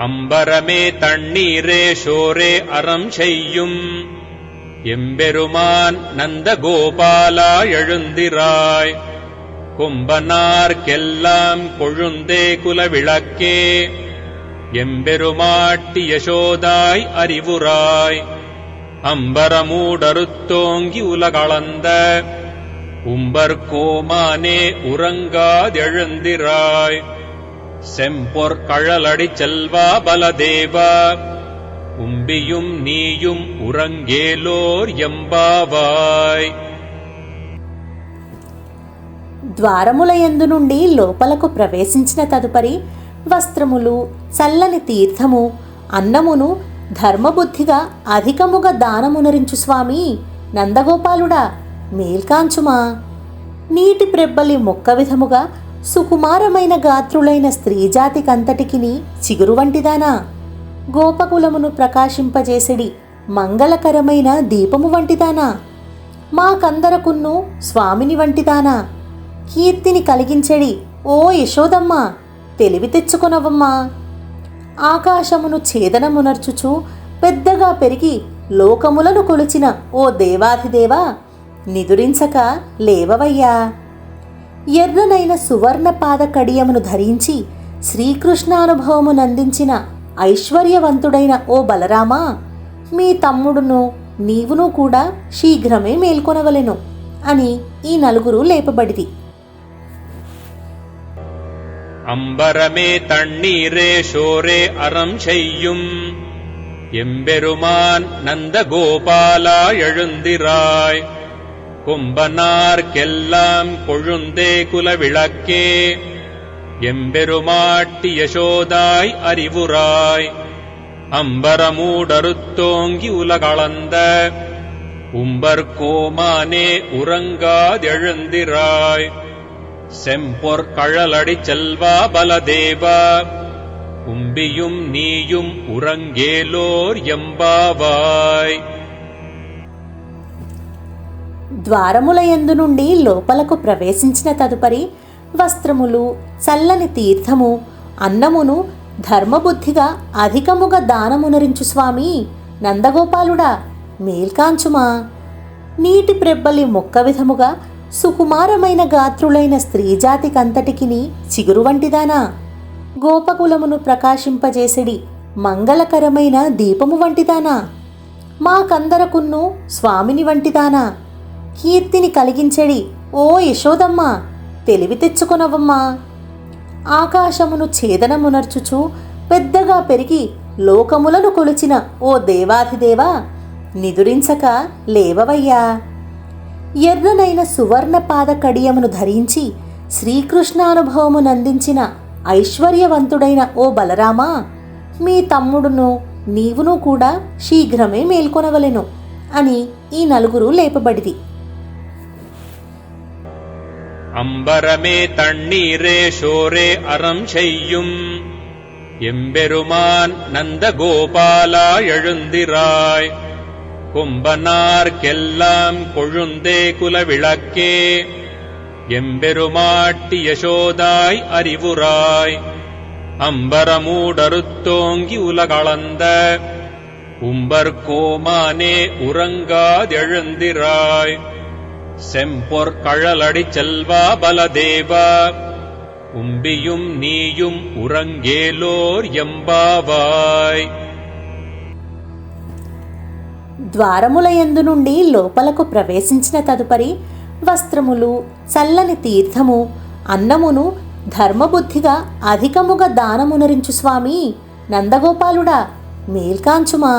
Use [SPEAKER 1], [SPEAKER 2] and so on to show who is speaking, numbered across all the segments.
[SPEAKER 1] அம்பரமே தண்ணீரே ஷோரே அறம் செய்யும். எம்பெருமான் நந்த கோபாலா எழுந்திராய். கொம்பனார்க்கெல்லாம் கொழுந்தே குலவிளக்கே. எம்பெருமாட்டி யசோதாய் அறிவுராய். அம்பரமூடறுத்தோங்கி உலகளந்த உம்பர்கோமானே உறங்காதெழுந்திராய். செம்பொற் கழலடி செல்வா பலதேவா உம்பியும் நீயும் உறங்கேலோர் எம்பாவாய்
[SPEAKER 2] ద్వారముల యందు నుండి లోపలకు ప్రవేశించిన తదుపరి వస్త్రములు చల్లని తీర్థము అన్నమును ధర్మబుద్ధిగా అధికముగా దానమునరించు స్వామి నందగోపాలుడా మేల్కాంచుమా నీటి ప్రెబ్బలి మొక్క విధముగా సుకుమారమైన గాత్రులైన స్త్రీజాతికంతటికిని చిగురు వంటిదానా? గోపకులమును ప్రకాశింపజేసిడి మంగళకరమైన దీపము వంటిదానా? మాకందరకున్ను స్వామిని వంటిదానా? కీర్తిని కలిగించెడి ఓ యశోదమ్మ తెలివి తెచ్చుకొనవమ్మా. ఆకాశమును ఛేదనమునర్చుచు పెద్దగా పెరిగి లోకములను కొలిచిన ఓ దేవాధిదేవా నిదురించక లేవవయ్యా. ఎర్రనైన సువర్ణపాద కడియమును ధరించి శ్రీకృష్ణానుభవమునందించిన ఐశ్వర్యవంతుడైన ఓ బలరామా మీ తమ్ముడును నీవును కూడా శీఘ్రమే మేల్కొనవలెను అని ఈ నలుగురు లేపబడిది
[SPEAKER 1] അമ്പരമേ തണ്ണീരേ ശോരേ അറം ചെയ്യും എമ്പെരുമാൻ നന്ദഗോപാല എഴുന്തിരായ് கொம்பனார்க்கெல்லாம் கொழுந்தே குலவிளக்கே. எம்பெருமாட்டி யசோதாய் அறிவுராய். அம்பரமூடருத்தோங்கி உலகளந்த உம்பர்கோமானே உறங்காதெழுந்திராய். செம்பொற் கழலடி செல்வா பலதேவா. உம்பியும் நீயும் உறங்கேலோர் எம்பாவாய்.
[SPEAKER 2] ద్వారముల యందు నుండి లోపలకు ప్రవేశించిన తదుపరి వస్త్రములు చల్లని తీర్థము అన్నమును ధర్మబుద్ధిగా అధికముగా దానమునరించు స్వామి నందగోపాలుడా మేల్కాంచుమా. నీటి ప్రెబ్బలి మొక్క విధముగా సుకుమారమైన గాత్రులైన స్త్రీజాతికంతటికిని చిగురు వంటిదానా? గోపకులమును ప్రకాశింపజేసిడి మంగళకరమైన దీపము వంటిదానా? మాకందరకున్ను స్వామిని వంటిదానా? కీర్తిని కలిగించెడి ఓ యశోదమ్మ తెలివి తెచ్చుకొనవమ్మా. ఆకాశమును ఛేదనమునర్చుచు పెద్దగా పెరిగి లోకములను కొలిచిన ఓ దేవాధిదేవా నిదురించక లేవవయ్యా. ఎర్రనైన సువర్ణ పాద కడియమును ధరించి శ్రీకృష్ణానుభవమునందించిన ఐశ్వర్యవంతుడైన ఓ బలరామా మీ తమ్ముడును నీవును కూడా శీఘ్రమే మేల్కొనవలెను అని ఈ నలుగురు లేపబడిది
[SPEAKER 1] அம்பரமே தண்ணீரே ஷோரே அறம் செய்யும். எம்பெருமான் நந்த கோபாலா எழுந்திராய். கொம்பனார்க்கெல்லாம் கொழுந்தே குலவிளக்கே. எம்பெருமாட்டி யசோதாய் அறிவுராய். அம்பரமூடறுத்தோங்கி உலகளந்த உம்பர்கோமானே உறங்காதெழுந்திராய். செம்பொற் கழலடி செல்வா பலதேவா உம்பியும் நீயும் உறங்கேலோர் எம்பாவாய்
[SPEAKER 2] ద్వారముల యందు నుండి లోపలకు ప్రవేశించిన తదుపరి వస్త్రములు చల్లని తీర్థము అన్నమును ధర్మబుద్ధిగా అధికముగా దానమునరించు స్వామి నందగోపాలుడా మేల్కాంచుమా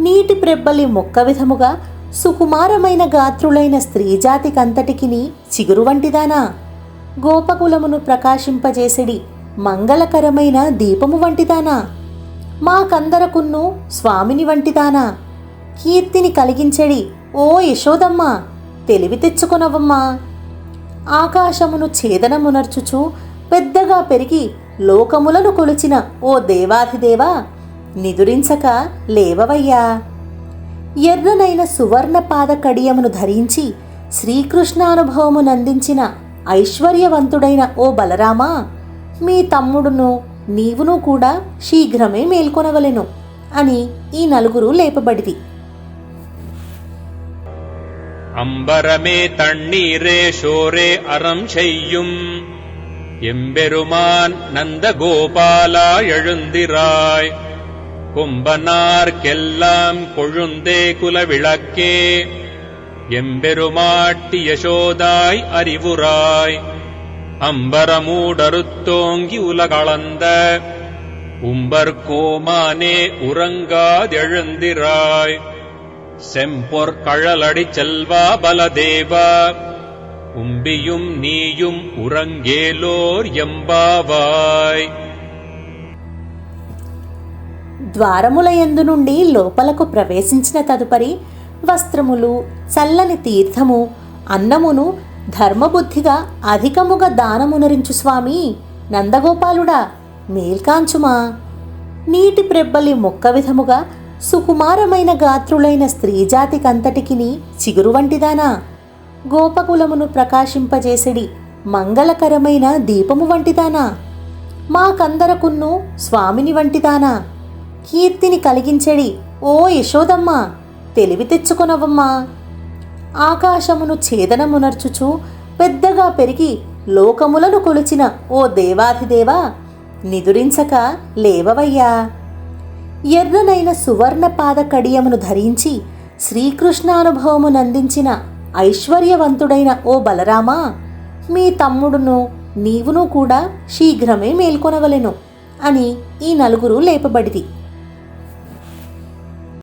[SPEAKER 2] నీటి ప్రెబ్బలి మొక్క విధముగా సుకుమారమైన గాత్రులైన స్త్రీజాతికంతటికిని చిగురు వంటిదానా? గోపకులమును ప్రకాశింపజేసిడి మంగళకరమైన దీపము వంటిదానా? మాకందరకున్ను స్వామిని వంటిదానా? కీర్తిని కలిగించెడి ఓ యశోదమ్మ తెలివి తెచ్చుకొనవమ్మా. ఆకాశమును ఛేదనమునర్చుచు పెద్దగా పెరిగి లోకములను కొలిచిన ఓ దేవాధిదేవా నిదురించక లేవవయ్యా. ఎర్రనైన సువర్ణపాద కడియమును ధరించి శ్రీకృష్ణానుభవమునందించిన ఐశ్వర్యవంతుడైన ఓ బలరామా మీ తమ్ముడును నీవును కూడా శీఘ్రమే మేల్కొనవలెను అని ఈ నలుగురు లేపబడిది.
[SPEAKER 1] അമ്പരമേ തണ്ണീരേ ഷോരേ അറം ചെയ്യും എമ്പെരുമാൻ നന്ദഗോപാല എഴുന്തിരായ് கொம்பனார்க்கெல்லாம் கொழுந்தே குலவிளக்கே. எம்பெருமாட்டி யசோதாய் அறிவுராய். அம்பரமூடருத்தோங்கி உலகளந்த. உம்பர்கோமானே உறங்காதெழுந்திராய். செம்பொற் கழலடி செல்வா பலதேவா. உம்பியும் நீயும் உறங்கேலோர் எம்பாவாய்.
[SPEAKER 2] ద్వారముల యందు నుండి లోపలకు ప్రవేశించిన తదుపరి వస్త్రములు చల్లని తీర్థము అన్నమును ధర్మబుద్ధిగా అధికముగా దానమునరించు స్వామి నందగోపాలుడా మేల్కాంచుమా. నీటి ప్రెబ్బలి మొక్క విధముగా సుకుమారమైన గాత్రులైన స్త్రీజాతికంతటికిని చిగురు వంటిదానా? గోపకులమును ప్రకాశింపజేసిడి మంగళకరమైన దీపము వంటిదానా? మాకందరకున్ను స్వామిని వంటిదానా? కీర్తిని కలిగించడి ఓ యశోదమ్మ తెలివి తెచ్చుకొనవమ్మా. ఆకాశమును ఛేదనమునర్చుచు పెద్దగా పెరిగి లోకములను కొలిచిన ఓ దేవాధిదేవా నిదురించక లేవవయ్యా. ఎర్రనైన సువర్ణ పాద కడియమును ధరించి శ్రీకృష్ణానుభవమునందించిన ఐశ్వర్యవంతుడైన ఓ బలరామా మీ తమ్ముడును నీవును కూడా శీఘ్రమే మేల్కొనవలెను అని ఈ నలుగురు లేపబడిది.